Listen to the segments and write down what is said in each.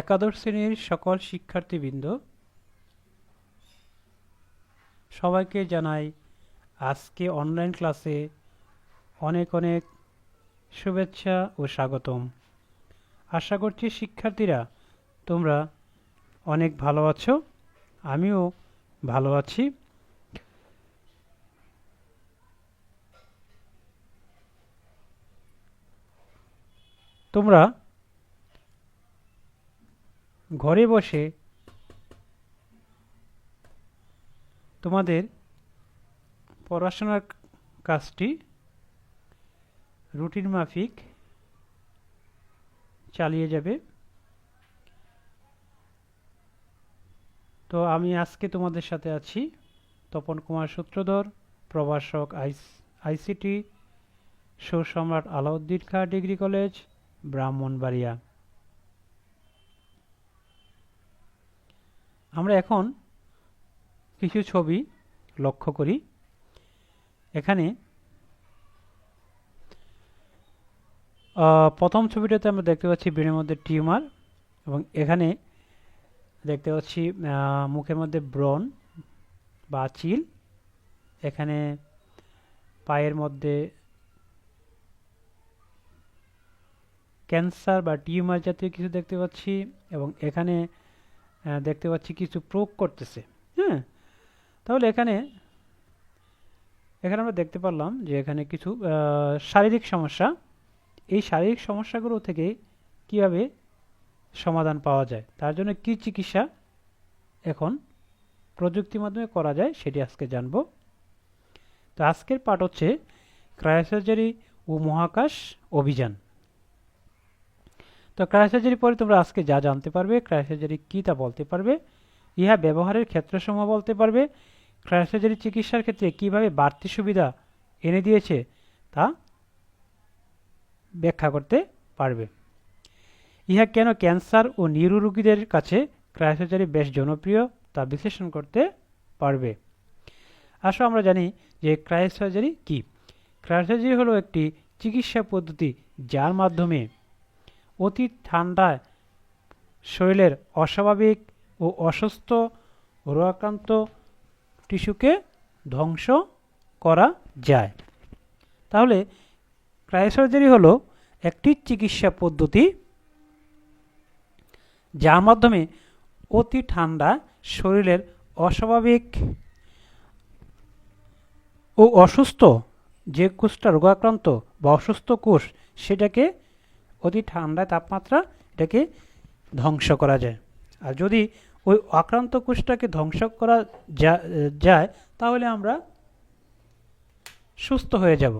একাদশ শ্রেণির সকল শিক্ষার্থীবৃন্দ, সবাইকে জানাই আজকে অনলাইন ক্লাসে অনেক অনেক শুভেচ্ছা ও স্বাগতম। আশা করছি শিক্ষার্থীরা তোমরা অনেক ভালো আছো, আমিও ভালো আছি। তোমরা ঘরে বসে তোমাদের পড়াশোনার কাজটি, রুটিন মাফিক চালিয়ে যাবে। তো আমি আজকে তোমাদের সাথে আছি তপন কুমার সূত্রধর, প্রভাষক আইসিটি, সুসম্রাট আলাউদ্দিন খাঁ ডিগ্রি কলেজ, ব্রাহ্মণবাড়িয়া। আমরা এখন কিছু ছবি লক্ষ্য করি। এখানে প্রথম ছবিটাতে আমরা দেখতে পাচ্ছি ব্রেনের মধ্যে টিউমার এবং এখানে দেখতে পাচ্ছি মুখের মধ্যে ব্রণ বা চিল। এখানে পায়ের মধ্যে ক্যান্সার বা টিউমার জাতীয় কিছু দেখতে পাচ্ছি এবং এখানে দেখতে পাচ্ছি কিছু প্রোগ করতেছে। হ্যাঁ তাহলে এখানে এখানে আমরা দেখতে পারলাম যে এখানে কিছু শারীরিক সমস্যা। এই শারীরিক সমস্যাগুলো থেকে কীভাবে সমাধান পাওয়া যায়? তার জন্য কি চিকিৎসা এখন প্রযুক্তির মাধ্যমে করা যায় সেটি আজকে জানব। তো আজকের পাঠ হচ্ছে ক্রায়োসার্জারি ও মহাকাশ অভিযান। তো ক্রায়োসার্জারি পরে তোমরা আজকে যা জানতে পারবে ক্রায়োসার্জারি কী তা বলতে পারবে, ইহা ব্যবহারের ক্ষেত্রসমূহ বলতে পারবে ক্রায়োসার্জারি চিকিৎসার ক্ষেত্রে কীভাবে বাড়তি সুবিধা এনে দিয়েছে তা ব্যাখ্যা করতে পারবে। ইহা কেন ক্যান্সার ও নিউরো রোগীদের কাছে ক্রায়োসার্জারি বেশ জনপ্রিয় তা বিশ্লেষণ করতে পারবে। আসো আমরা জানি যে ক্রায়োসার্জারি কি। ক্রায়োসার্জারি হলো একটি চিকিৎসা পদ্ধতি যার মাধ্যমে অতি ঠান্ডায় শরীরের অস্বাভাবিক ও অসুস্থ রোগাক্রান্ত টিস্যুকে ধ্বংস করা যায়। তাহলে ক্রায়োসার্জারি হলো একটি চিকিৎসা পদ্ধতি যার মাধ্যমে অতি ঠান্ডা শরীরের অস্বাভাবিক ও অসুস্থ যে কোষটা রোগাক্রান্ত বা অসুস্থ কোষ সেটাকে অতি ঠান্ডা তাপমাত্রা এটাকে ধ্বংস করা যায়। আর যদি ওই আক্রান্ত কোষটাকে ধ্বংস করা যায়, তাহলে আমরা সুস্থ হয়ে যাব।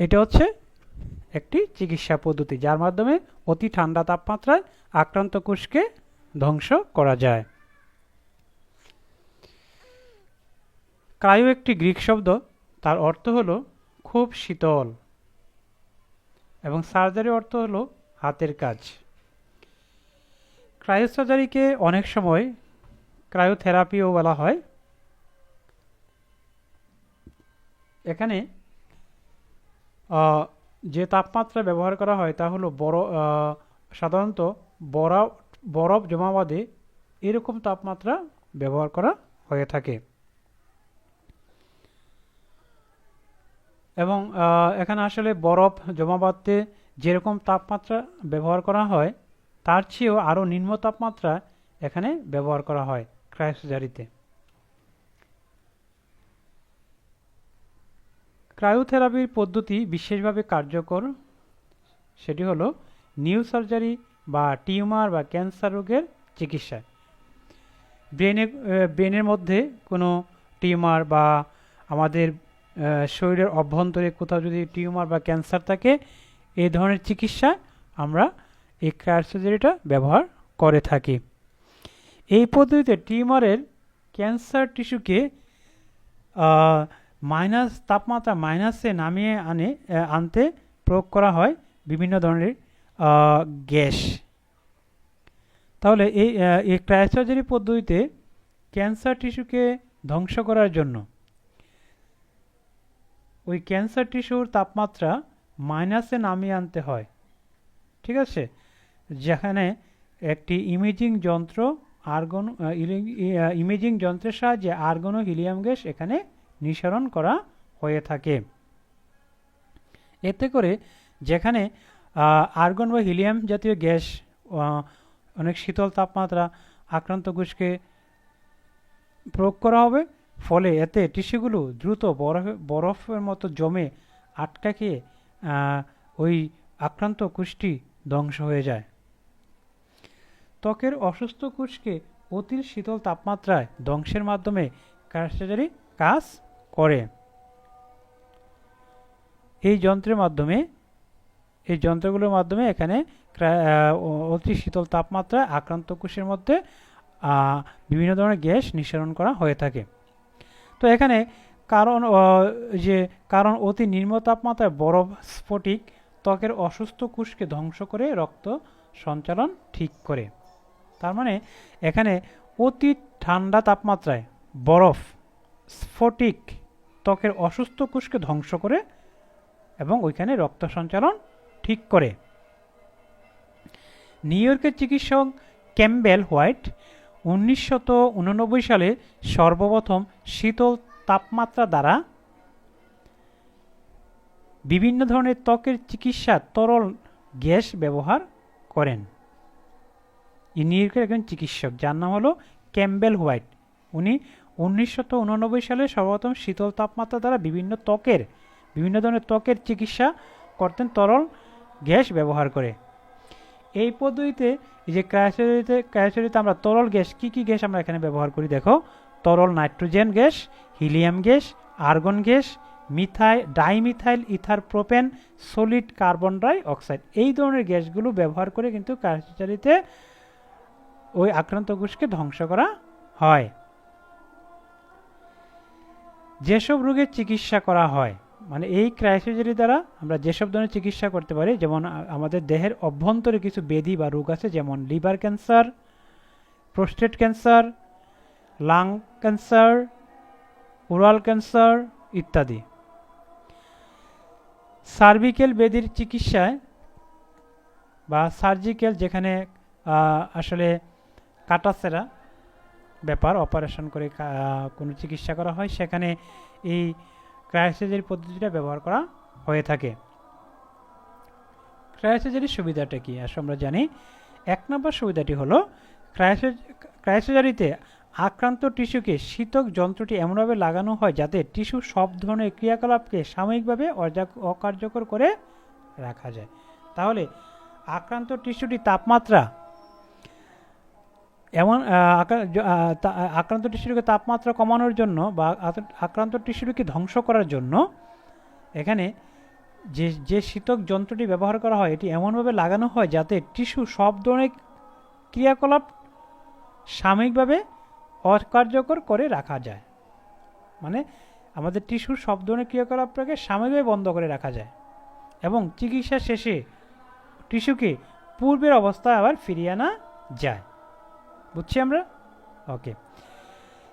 এটা হচ্ছে একটি চিকিৎসা পদ্ধতি, যার মাধ্যমে অতি ঠান্ডা তাপমাত্রায় আক্রান্ত কোষকে ধ্বংস করা যায়। ক্রায়ো একটি গ্রিক শব্দ, তার অর্থ হলো খুব শীতল। এবং সার্জারি অর্থ হলো হাতের কাজ। ক্রায়োসার্জারিকে অনেক সময় ক্রায়োথেরাপিও বলা হয়। এখানে যে তাপমাত্রা ব্যবহার করা হয় তা হলো বড় সাধারণত বরফ বরফ জমাবাদে এরকম তাপমাত্রা ব্যবহার করা হয়ে থাকে। এবং এখানে আসলে বরফ জমা বাঁধতে যেরকম তাপমাত্রা ব্যবহার করা হয়, তার চেয়েও আরও নিম্ন তাপমাত্রা এখানে ব্যবহার করা হয় ক্রায়োসার্জারিতে ক্রায়োথেরাপির পদ্ধতি বিশেষভাবে কার্যকর, সেটি হলো নিউ সার্জারি বা টিউমার বা ক্যান্সার রোগের চিকিৎসায় ব্রেনে ব্রেনের মধ্যে কোনো টিউমার বা আমাদের শরীরের অভ্যন্তরে কোথাও যদি টিউমার বা ক্যান্সার থাকে এই ধরনের চিকিৎসা আমরা এই ক্রায়োসার্জারিটা ব্যবহার করে থাকি। এই পদ্ধতিতে টিউমারের ক্যান্সার টিস্যুকে মাইনাস, তাপমাত্রা মাইনাসে নামিয়ে আনে আনতে প্রয়োগ করা হয় বিভিন্ন ধরনের গ্যাস। তাহলে এই ক্রায়োসার্জারি পদ্ধতিতে ক্যান্সার টিস্যুকে ধ্বংস করার জন্য ওই ক্যান্সার টিস্যুর তাপমাত্রা মাইনাসে নামিয়ে আনতে হয়। ঠিক আছে? যেখানে একটি ইমেজিং যন্ত্র আর্গন ইমেজিং যন্ত্রের সাহায্যে আর্গন হিলিয়াম গ্যাস এখানে নিঃসরণ করা হয়ে থাকে। এতে করে যেখানে আর্গন বা হিলিয়াম জাতীয় গ্যাস অনেক শীতল তাপমাত্রা, আক্রান্ত কোষকে প্রয়োগ করা হবে ফলে এতে টিস্যুগুলো দ্রুত বরফে, বরফের মতো জমে আটকা খেয়ে ওই আক্রান্ত কোষটি ধ্বংস হয়ে যায়। ত্বকের অসুস্থ কোষকে অতি শীতল তাপমাত্রায় ধ্বংসের মাধ্যমে কার্সারি কাজ করে। এই যন্ত্রের মাধ্যমে, এই যন্ত্রগুলোর মাধ্যমে এখানে অতি শীতল তাপমাত্রায় আক্রান্ত কোষের মধ্যে বিভিন্ন ধরনের গ্যাস নিঃসরণ করা হয়ে থাকে। তো এখানে কারণ যে কারণ অতি নিম্ন তাপমাত্রায় বরফ স্ফটিক ত্বকের অসুস্থ কোষকে ধ্বংস করে রক্ত সঞ্চালন ঠিক করে। তার মানে এখানে অতি ঠান্ডা তাপমাত্রায় বরফ স্ফটিক ত্বকের অসুস্থ কোষকে ধ্বংস করে এবং ওইখানে রক্ত সঞ্চালন ঠিক করে। নিউ ইয়র্কের চিকিৎসক ক্যাম্বেল হোয়াইট উনিশশত সালে সর্বপ্রথম শীতল তাপমাত্রা দ্বারা বিভিন্ন ধরনের ত্বকের চিকিৎসা তরল গ্যাস ব্যবহার করেন। ইনি একজন চিকিৎসক, যার নাম হলো ক্যাম্বেল হোয়াইট। উনি উনিশশত সালে সর্বপ্রথম শীতল তাপমাত্রা দ্বারা বিভিন্ন ত্বকের, বিভিন্ন ধরনের ত্বকের চিকিৎসা করতেন তরল গ্যাস ব্যবহার করে। এই পদ্ধতিতে এই যে ক্রায়োসেরিতে ক্রায়োসেরিতে আমরা তরল গ্যাস, কি কি গ্যাস আমরা এখানে ব্যবহার করি? দেখো, তরল nitrogen gas, helium gas, argon gas মিথাই dimethyl, ether propane, solid carbon dioxide. এই ধরনের গ্যাসগুলো ব্যবহার করে কিন্তু ক্রায়োসেরিতে ওই আক্রান্ত কোষকে ধ্বংস করা হয়। যেসব রোগের চিকিৎসা করা হয় মানে এই ক্রায়োসার্জারি দ্বারা আমরা যেসব ধরনের চিকিৎসা করতে পারি, যেমন আমাদের দেহের অভ্যন্তরে কিছু ব্যাধি বা রোগ আছে, যেমন liver cancer prostate cancer lung cancer oral cancer ইত্যাদি। সার্ভিক্যাল ব্যাধির চিকিৎসায় বা সার্জিক্যাল যেখানে আসলে কাটাছেরা ব্যাপার অপারেশন করে কোনো চিকিৎসা করা হয়, সেখানে এই ক্রায়োসার্জারি পদ্ধতিটা ব্যবহার করা হয়ে থাকে। ক্রায়োসার্জারির সুবিধাটা কি? আসলে আমরা জানি, এক নম্বর সুবিধাটি হলো ক্রায়োসার্জারিতে আক্রান্ত টিস্যুকে শীতক যন্ত্রটি এমনভাবে লাগানো হয় যাতে টিস্যু সব ধরনের ক্রিয়াকলাপকে সাময়িকভাবে অকার্যকর করে রাখা যায়। তাহলে আক্রান্ত টিস্যুটি তাপমাত্রা এমন আক্রান্ত টিস্যুটিকে তাপমাত্রা কমানোর জন্য বা আক্রান্ত টিস্যুটিকে ধ্বংস করার জন্য এখানে যে যে শীতক যন্ত্রটি ব্যবহার করা হয়, এটি এমনভাবে লাগানো হয় যাতে টিস্যু সব ধরনের ক্রিয়াকলাপ সাময়িকভাবে অকার্যকর করে রাখা যায়। মানে আমাদের টিস্যুর সব ধরনের ক্রিয়াকলাপটাকে সাময়িকভাবে বন্ধ করে রাখা যায় এবং চিকিৎসা শেষে টিস্যুকে পূর্বের অবস্থায় আবার ফিরিয়ে আনা যায়। বুঝছি আমরা? ওকে।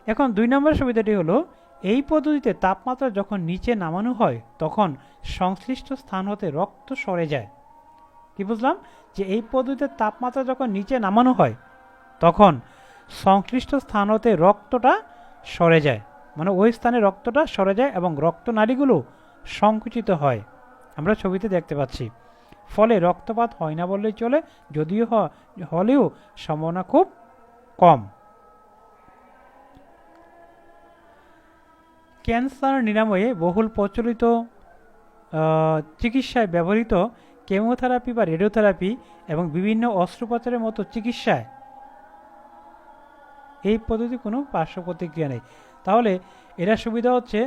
এখন দুই নম্বর সুবিধাটি হলো, এই পদ্ধতিতে তাপমাত্রা যখন নিচে নামানো হয়, তখন সংশ্লিষ্ট স্থান হতে রক্ত সরে যায়। কি বুঝলাম? যে এই পদ্ধতিতে তাপমাত্রা যখন নিচে নামানো হয়, তখন সংশ্লিষ্ট স্থান হতে রক্তটা সরে যায়। মানে ওই স্থানে রক্তটা সরে যায় এবং রক্তনালীগুলো সংকুচিত হয়। আমরা ছবিতে দেখতে পাচ্ছি। ফলে রক্তপাত হয় না বললেই চলে, যদিও হলেও সম্ভাবনা খুব কম। ক্যান্সার নিরাময়ে বহুল প্রচলিত চিকিৎসায় ব্যবহৃত কেমোথেরাপি বা রেডিওথেরাপি এবং বিভিন্ন অস্ত্রোপচারের মতো চিকিৎসায় এই পদ্ধতি কোনো পার্শ্ব প্রতিক্রিয়া নেই। তাহলে এরা সুবিধা হচ্ছে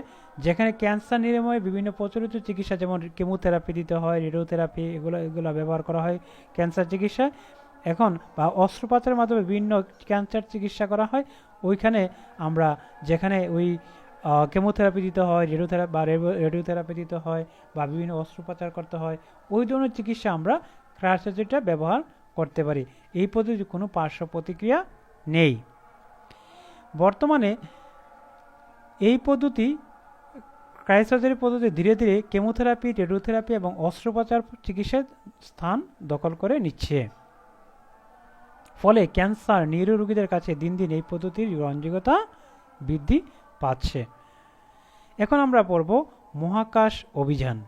যেখানে ক্যান্সার নিরাময়ে বিভিন্ন প্রচলিত চিকিৎসা যেমন কেমোথেরাপি দিতে হয়, রেডিওথেরাপি এগুলো এগুলো ব্যবহার করা হয় ক্যান্সার চিকিৎসায়। এখন বা অস্ত্রোপচারের মাধ্যমে বিভিন্ন ক্যান্সার চিকিৎসা করা হয়। ওইখানে আমরা যেখানে ওই কেমোথেরাপি দিতে হয় রেডিওথেরাপি বা রেডিওথেরাপি দিতে হয় বা বিভিন্ন অস্ত্রোপচার করতে হয়, ওই ধরনের চিকিৎসা আমরা ক্রায়োসার্জারিটা ব্যবহার করতে পারি। এই পদ্ধতির কোনো পার্শ্ব প্রতিক্রিয়া নেই। বর্তমানে এই পদ্ধতি ক্রায়োসার্জারি পদ্ধতি ধীরে ধীরে কেমোথেরাপি, রেডিওথেরাপি এবং অস্ত্রোপচার চিকিৎসার স্থান দখল করে নিচ্ছে। ফলে ক্যান্সার নিউরো রোগীদের কাছে দিন দিন এই পদ্ধতির গ্রহণযোগ্যতা বৃদ্ধি পাচ্ছে। এখন আমরা পড়ব মহাকাশ অভিযান।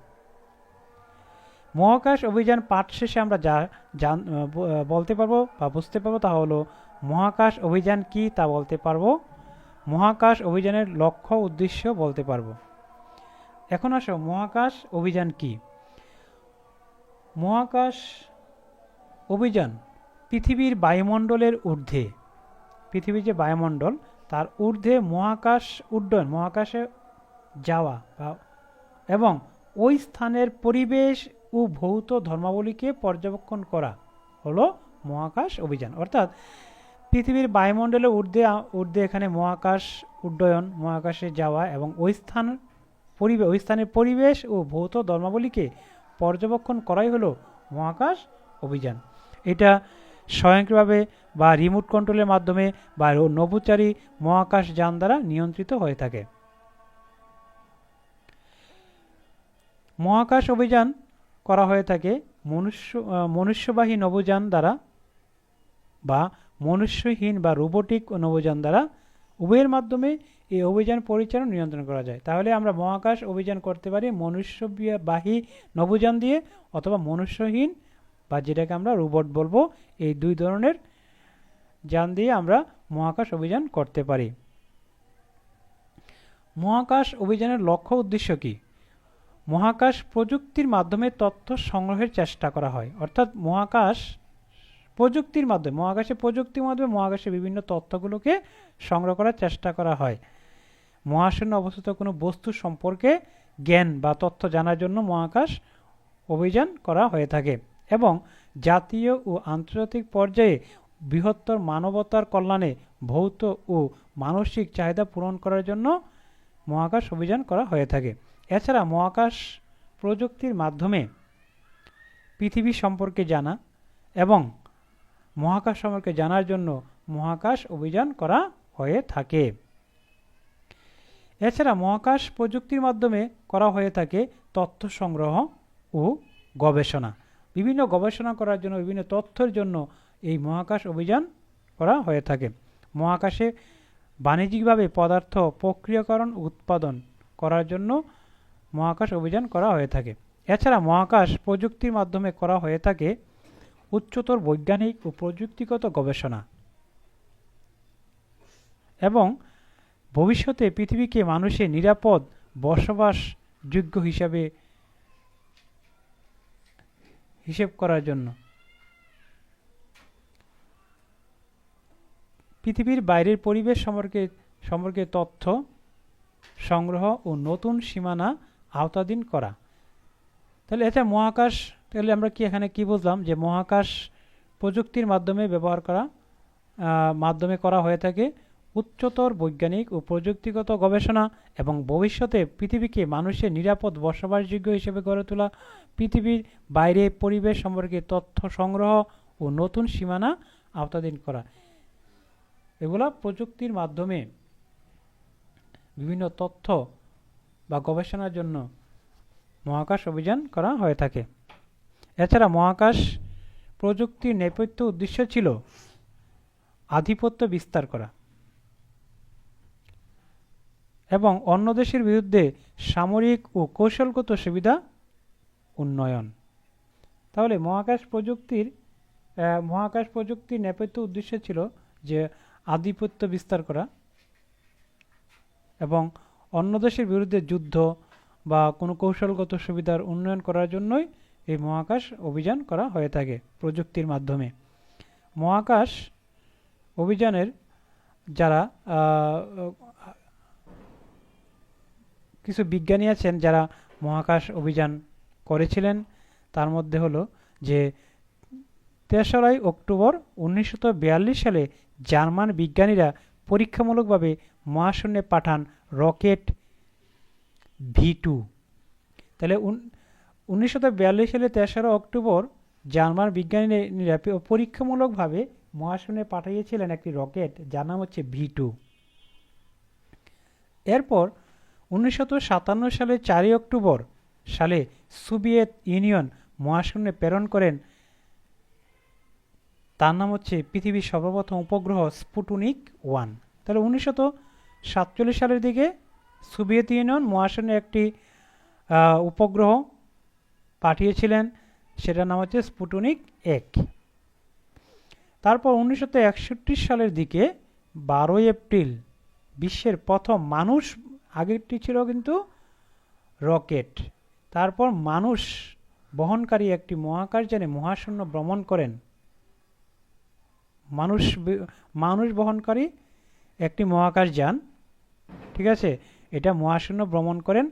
মহাকাশ অভিযান পাঠ শেষে আমরা যা বলতে পারব বা বুঝতে পারব তা হলো মহাকাশ অভিযান কি তা বলতে পারব। মহাকাশ অভিযানের লক্ষ্য উদ্দেশ্য বলতে পারব। এখন আসো মহাকাশ অভিযান কি? মহাকাশ অভিযান পৃথিবীর বায়ুমণ্ডলের ঊর্ধ্বে। পৃথিবীর যে বায়ুমণ্ডল, তার ঊর্ধ্বে মহাকাশ উড্ডয়ন, মহাকাশে যাওয়া বা এবং ওই স্থানের পরিবেশ ও ভৌত ধর্মাবলীকে পর্যবেক্ষণ করা হলো মহাকাশ অভিযান। অর্থাৎ পৃথিবীর বায়ুমণ্ডলের ঊর্ধ্বে ঊর্ধ্বে এখানে মহাকাশ উড্ডয়ন, মহাকাশে যাওয়া এবং ওই স্থান পরিবেশ ওই স্থানের পরিবেশ ও ভৌত ধর্মাবলীকে পর্যবেক্ষণ করাই হলো মহাকাশ অভিযান। এটা স্বয়ংক্রিয়ভাবে বা রিমোট কন্ট্রোলের মাধ্যমে বা নভোচারী মহাকাশ যান দ্বারা নিয়ন্ত্রিত হয়ে থাকে। মহাকাশ অভিযান করা হয়ে থাকে মনুষ্য মনুষ্যবাহী নভোযান দ্বারা বা মনুষ্যহীন বা রোবোটিক নভোযান দ্বারা উভয়ের মাধ্যমে এই অভিযান পরিচালনা নিয়ন্ত্রণ করা যায়। তাহলে আমরা মহাকাশ অভিযান করতে পারি মনুষ্যবাহী নভোযান দিয়ে অথবা মনুষ্যহীন বা যেটাকে আমরা রোবট বলব, এই দুই ধরনের যান দিয়ে আমরা মহাকাশ অভিযান করতে পারি। মহাকাশ অভিযানের লক্ষ্য উদ্দেশ্য কি? মহাকাশ প্রযুক্তির মাধ্যমে তথ্য সংগ্রহের চেষ্টা করা হয়। অর্থাৎ মহাকাশ প্রযুক্তির মাধ্যমে, মহাকাশে প্রযুক্তির মাধ্যমে মহাকাশে বিভিন্ন তথ্যগুলোকে সংগ্রহ করার চেষ্টা করা হয়। মহাশূন্য অবস্থিত কোনো বস্তু সম্পর্কে জ্ঞান বা তথ্য জানার জন্য মহাকাশ অভিযান করা হয়ে থাকে। এবং জাতীয় ও আন্তর্জাতিক পর্যায়ে বৃহত্তর মানবতার কল্যাণে ভৌত ও মানসিক চাহিদা পূরণ করার জন্য মহাকাশ অভিযান করা হয়ে থাকে। এছাড়া মহাকাশ প্রযুক্তির মাধ্যমে পৃথিবী সম্পর্কে জানা এবং মহাকাশ সম্পর্কে জানার জন্য মহাকাশ অভিযান করা হয়ে থাকে। এছাড়া মহাকাশ প্রযুক্তির মাধ্যমে করা হয়ে থাকে তথ্য সংগ্রহ ও গবেষণা। বিভিন্ন গবেষণা করার জন্য, বিভিন্ন তথ্যের জন্য এই মহাকাশ অভিযান করা হয়ে থাকে। মহাকাশে বাণিজ্যিকভাবে পদার্থ প্রক্রিয়াকরণ, উৎপাদন করার জন্য মহাকাশ অভিযান করা হয়ে থাকে। এছাড়া মহাকাশ প্রযুক্তির মাধ্যমে করা হয়ে থাকে উচ্চতর বৈজ্ঞানিক ও প্রযুক্তিগত গবেষণা। এবং ভবিষ্যতে পৃথিবীকে মানুষের নিরাপদ বসবাসযোগ্য হিসাবে হিসেব করার জন্য। পৃথিবীর বাইরের পরিবেশ সম্পর্কে সম্পর্কে তথ্য, সংগ্রহ ও নতুন সীমানা আওতাধীন করা। তাহলে এটা মহাকাশ, তাহলে আমরা কি এখানে কি বুঝলাম? যে মহাকাশ প্রযুক্তির মাধ্যমে ব্যবহার করা মাধ্যমে করা হয়ে থাকে। উচ্চতর বৈজ্ঞানিক ও প্রযুক্তিগত গবেষণা এবং ভবিষ্যতে পৃথিবীকে মানুষের নিরাপদ বসবাসযোগ্য হিসেবে গড়ে তোলা, পৃথিবীর বাইরে পরিবেশ সম্পর্কে তথ্য সংগ্রহ ও নতুন সীমানা আওতাধীন করা। এগুলা প্রযুক্তির মাধ্যমে বিভিন্ন তথ্য বা গবেষণার জন্য মহাকাশ অভিযান করা হয়ে থাকে। এছাড়া মহাকাশ প্রযুক্তির নেপথ্য উদ্দেশ্য ছিল আধিপত্য বিস্তার করা। এবং অন্য দেশের বিরুদ্ধে সামরিক ও কৌশলগত সুবিধা উন্নয়ন। তাহলে মহাকাশ প্রযুক্তির মহাকাশ প্রযুক্তির নেপথ্য উদ্দেশ্য ছিল যে আধিপত্য বিস্তার করা এবং অন্য দেশের বিরুদ্ধে যুদ্ধ বা কোনো কৌশলগত সুবিধার উন্নয়ন করার জন্যই এই মহাকাশ অভিযান করা হয়ে থাকে প্রযুক্তির মাধ্যমে। মহাকাশ অভিযানের যারা কিছু বিজ্ঞানী আছেন যারা মহাকাশ অভিযান করেছিলেন। তার মধ্যে হলো যে তেসরাই অক্টোবর উনিশশো বিয়াল্লিশ সালে জার্মান বিজ্ঞানীরা পরীক্ষামূলকভাবে মহাশূন্যে পাঠান রকেট ভি টু। তাহলে উনিশশো বিয়াল্লিশ সালে তেসরা অক্টোবর জার্মান বিজ্ঞানীরা পরীক্ষামূলকভাবে মহাশূন্যে পাঠিয়েছিলেন একটি রকেট, যার নাম হচ্ছে ভি টু। এরপর উনিশশো সাতান্ন সালে চারই অক্টোবর সালে সোভিয়েত ইউনিয়ন মহাশূন্যে প্রেরণ করেন। তার নাম হচ্ছে পৃথিবীর সর্বপ্রথম উপগ্রহ স্পুটুনিক ওয়ান। তাহলে উনিশশত সাতচল্লিশ সালের দিকে সোভিয়েত ইউনিয়ন মহাশূন্যে একটি উপগ্রহ পাঠিয়েছিলেন। সেটার নাম হচ্ছে স্পুটুনিক এক। তারপর উনিশশো একষট্টি সালের দিকে বারোই এপ্রিল বিশ্বের প্রথম মানুষ আগেরটি ছিল কিন্তু রকেট। তারপর মানুষ বহনকারী একটি মহাকাশযানে মহাশূন্য ভ্রমণ করেন। মানুষ মানুষ বহনকারী একটি মহাকাশযান ঠিক আছে? এটা মহাশূন্য ভ্রমণ করেন।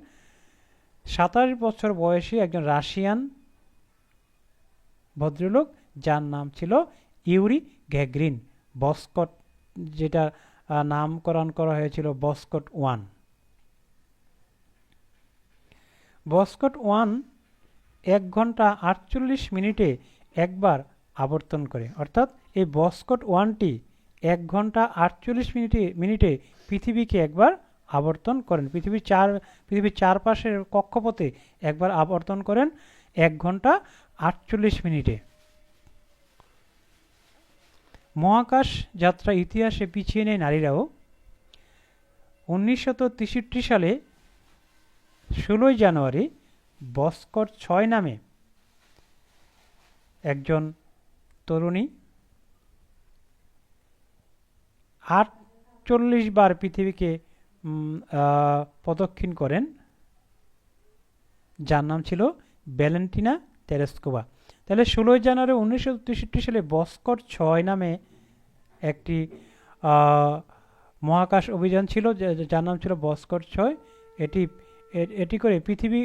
সাতাশ বছর বয়সী একজন রাশিয়ান ভদ্রলোক, যার নাম ছিল ইউরি গ্যাগ্রিন বস্কট, যেটা নামকরণ করা হয়েছিল বস্কট ওয়ান। বস্কট ওয়ান এক ঘণ্টা আটচল্লিশ মিনিটে একবার আবর্তন করে। অর্থাৎ এই বস্কট ওয়ানটি এক ঘণ্টা আটচল্লিশ মিনিটে মিনিটে পৃথিবীকে একবার আবর্তন করেন। পৃথিবীর চার, পৃথিবীর চারপাশের কক্ষপথে একবার আবর্তন করেন এক ঘণ্টা আটচল্লিশ মিনিটে। মহাকাশ যাত্রা ইতিহাসে পিছিয়ে নেয় নারীরাও। উনিশশো তেষট্টি সালে ষোলোই জানুয়ারি বস্কর ছয় নামে একজন তরুণী আটচল্লিশ বার পৃথিবীকে প্রদক্ষিণ করেন। যার নাম ছিল ভ্যালেন্টিনা তেরেস্কোভা। তাহলে ষোলোই জানুয়ারি উনিশশো তেষট্টি সালে বস্কর ছয় নামে একটি মহাকাশ অভিযান ছিল যার নাম ছিল বস্কর ছয়। এটি এটি করে পৃথিবী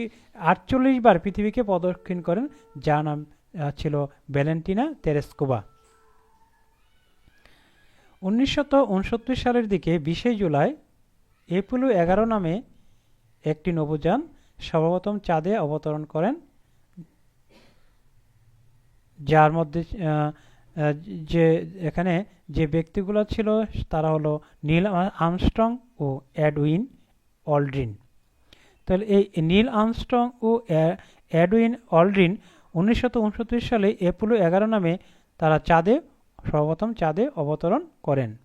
আটচল্লিশ বার পৃথিবীকে প্রদক্ষিণ করেন, যার নাম ছিল ভ্যালেন্টিনা তেরেস্কোভা উনিশশত সালের দিকে বিশে জুলাই এপোলো এগারো নামে একটি নভোযান সর্বপ্রথম চাঁদে অবতরণ করেন, যার মধ্যে যে, এখানে যে ব্যক্তিগুলো ছিল, তারা হলো নীল আর্মস্ট্রং ও অ্যাডউইন অলড্রিন। তাহলে এই নীল আর্মস্ট্রং ও অ্যা- অ্যাডউইন অলড্রিন উনিশশো উনসত্তর সালে এপোলো এগারো নামে তারা চাঁদে, সর্বপ্রথম চাঁদে অবতরণ করেন।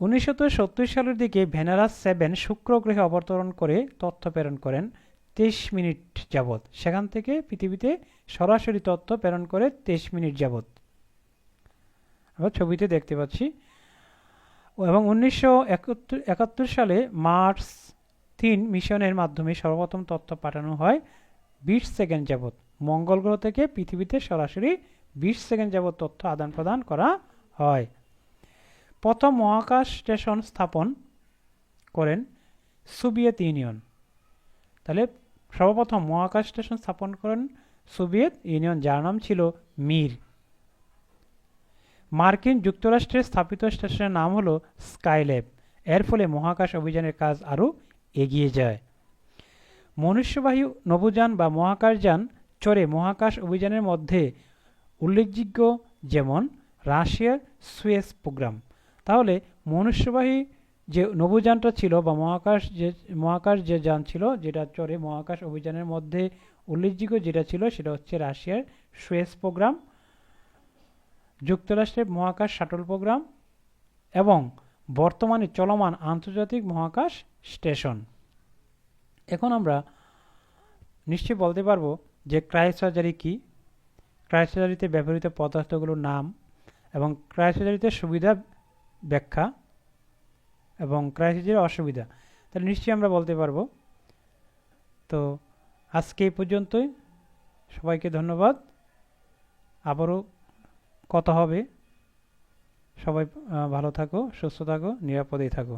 উনিশশো সত্তর সালের দিকে ভেনারাস সেভেন শুক্র গ্রহে অবতরণ করে তথ্য প্রেরণ করেন। তেইশ মিনিট যাবৎ। সেখান থেকে পৃথিবীতে সরাসরি তথ্য প্রেরণ করে তেইশ মিনিট যাবৎ। আমরা ছবিতে দেখতে পাচ্ছি। এবং উনিশশো সালে মার্চ তিন মিশনের মাধ্যমে সর্বপ্রথম তথ্য পাঠানো হয় বিশ সেকেন্ড যাবৎ। মঙ্গল গ্রহ থেকে পৃথিবীতে সরাসরি বিশ সেকেন্ড যাবৎ তথ্য আদান প্রদান করা হয়। প্রথম মহাকাশ স্টেশন স্থাপন করেন সোভিয়েত ইউনিয়ন। তাহলে সর্বপ্রথম মহাকাশ স্টেশন স্থাপন করেন সোভিয়েত ইউনিয়ন, যার নাম ছিল মির। মার্কিন যুক্তরাষ্ট্রে স্থাপিত স্টেশনের নাম হলো স্কাইল্যাব এর ফলে মহাকাশ অভিযানের কাজ আরও এগিয়ে যায়। মনুষ্যবাহী নভোযান বা মহাকাশযান চড়ে মহাকাশ অভিযানের মধ্যে উল্লেখযোগ্য যেমন রাশিয়ার সুয়েস প্রোগ্রাম। তাহলে মনুষ্যবাহী যে নভোযানটা ছিল বা মহাকাশ যে মহাকাশ যে যান ছিল, যেটা চড়ে মহাকাশ অভিযানের মধ্যে উল্লেখযোগ্য যেটা ছিল, সেটা হচ্ছে রাশিয়ার সুয়েস প্রোগ্রাম, যুক্তরাষ্ট্রের মহাকাশ শাটল প্রোগ্রাম এবং বর্তমানে চলমান আন্তর্জাতিক মহাকাশ স্টেশন। এখন আমরা নিশ্চয়ই বলতে পারব যে ক্রায়োসার্জারি কী। ক্রায়োসার্জারিতে ব্যবহৃত পদার্থগুলোর নাম এবং ক্রায়োসার্জারিতে সুবিধা ব্যাখ্যা এবং ক্রায়োসার্জারির অসুবিধা। তাহলে নিশ্চয়ই আমরা বলতে পারব। তো আজকে এই পর্যন্তই। সবাইকে ধন্যবাদ। আবারও কথা হবে। সবাই ভালো থাকো সুস্থ থাকো নিরাপদেই থাকো।